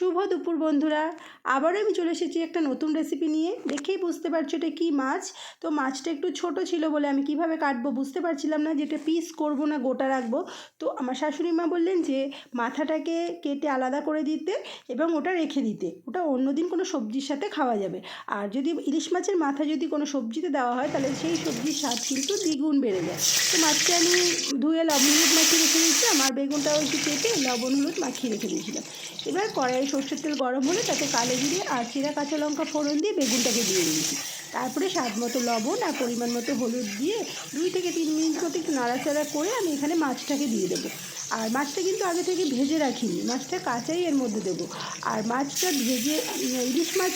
শুভ দুপুর বন্ধুরা। আবারও আমি চলে এসেছি একটা নতুন রেসিপি নিয়ে। দেখেই বুঝতে পারছ এটা কী মাছ? তো মাছটা একটু ছোট ছিল বলে আমি কীভাবে কাটবো বুঝতে পারছিলাম না যেটা পিস করব না গোটা রাখব। তো আমার শাশুড়ি মা বললেন যে মাথাটাকে কেটে আলাদা করে দিতে এবং ওটা রেখে দিতে। ওটা অন্যদিন কোনো সবজির সাথে খাওয়া যাবে। আর যদি ইলিশ মাছের মাথা যদি কোনো সবজিতে দেওয়া হয় তাহলে সেই সবজির স্বাদ কিন্তু দ্বিগুণ বেড়ে যায়। তো মাছটা আমি ধুয়ে লবণ হলুদ মাখিয়ে রেখে দিয়েছিলাম আর বেগুনটাও একটু কেটে লবণ হলুদ মাখিয়ে রেখে দিয়েছিলাম। এবার কড়াই সর্ষের তেল গরম হলে তাতে কালো জিরে আর চিরা কাঁচা লঙ্কা ফোড়ন দিয়ে বেগুনটাকে দিয়ে দিয়েছি। তারপরে স্বাদ মতো লবণ আর পরিমাণ মতো হলুদ দিয়ে দুই থেকে তিন মিনিট মতো একটু নাড়াচাড়া করে আমি এখানে মাছটাকে দিয়ে দেবো। আর মাছটা কিন্তু আগে থেকে ভেজে রাখিনি, মাছটা কাঁচাই এর মধ্যে দেবো। আর মাছটা ভেজে ইলিশ মাছ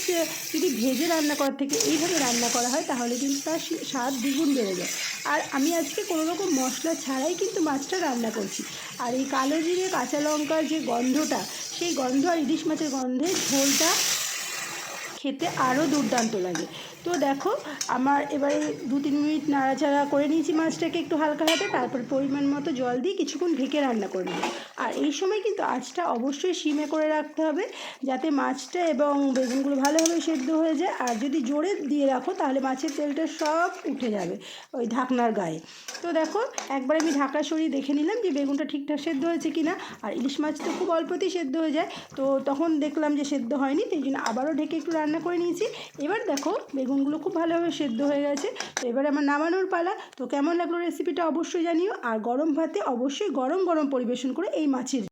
যদি ভেজে রান্না করার থেকে এইভাবে রান্না করা হয় তাহলে কিন্তু তার স্বাদ দ্বিগুণ বেড়ে যায়। আর আমি আজকে কোনো রকম মশলা ছাড়াই কিন্তু মাছটা রান্না করছি। আর এই কালো জিরে, কাঁচা লঙ্কার যে গন্ধটা সেই গন্ধ আর ইলিশ মাছের গন্ধে ঝোলটা খেতে আরও দুর্দান্ত লাগে। তো দেখো, আমার এবারে দু তিন মিনিট নাড়াচাড়া করে নিয়েছি মাছটাকে একটু হালকা হাতে, তারপর পরিমাণ মতো জল দিয়ে কিছুক্ষণ ঢেকে রান্না করে নেব। আর এই সময় কিন্তু আঁচটা অবশ্যই সিমে করে রাখতে হবে, যাতে মাছটা এবং বেগুনগুলো ভালোভাবে সেদ্ধ হয়ে যায়। আর যদি জোরে দিয়ে রাখো, তাহলে মাছের তেলটা সব উঠে যাবে ওই ঢাকনার গায়ে। তো দেখো, একবার আমি ঢাকা সরিয়ে দেখে নিলাম যে বেগুনটা ঠিকঠাক সেদ্ধ হয়েছে কি না আর ইলিশ মাছ তো খুব অল্পতেই সেদ্ধ হয়ে যায়। তো তখন দেখলাম যে সেদ্ধ হয়নি, সেই জন্য আবারও ঢেকে একটু রান্না করে নিয়েছি। এবার দেখো, বেগুনগুলো খুব ভালোভাবে সেদ্ধ হয়ে গেছে। তো এবার আমার নামানোর পালা। তো কেমন লাগল রেসিপিটা অবশ্যই জানিও। আর গরম ভাতে অবশ্যই গরম গরম পরিবেশন করে এই মাছের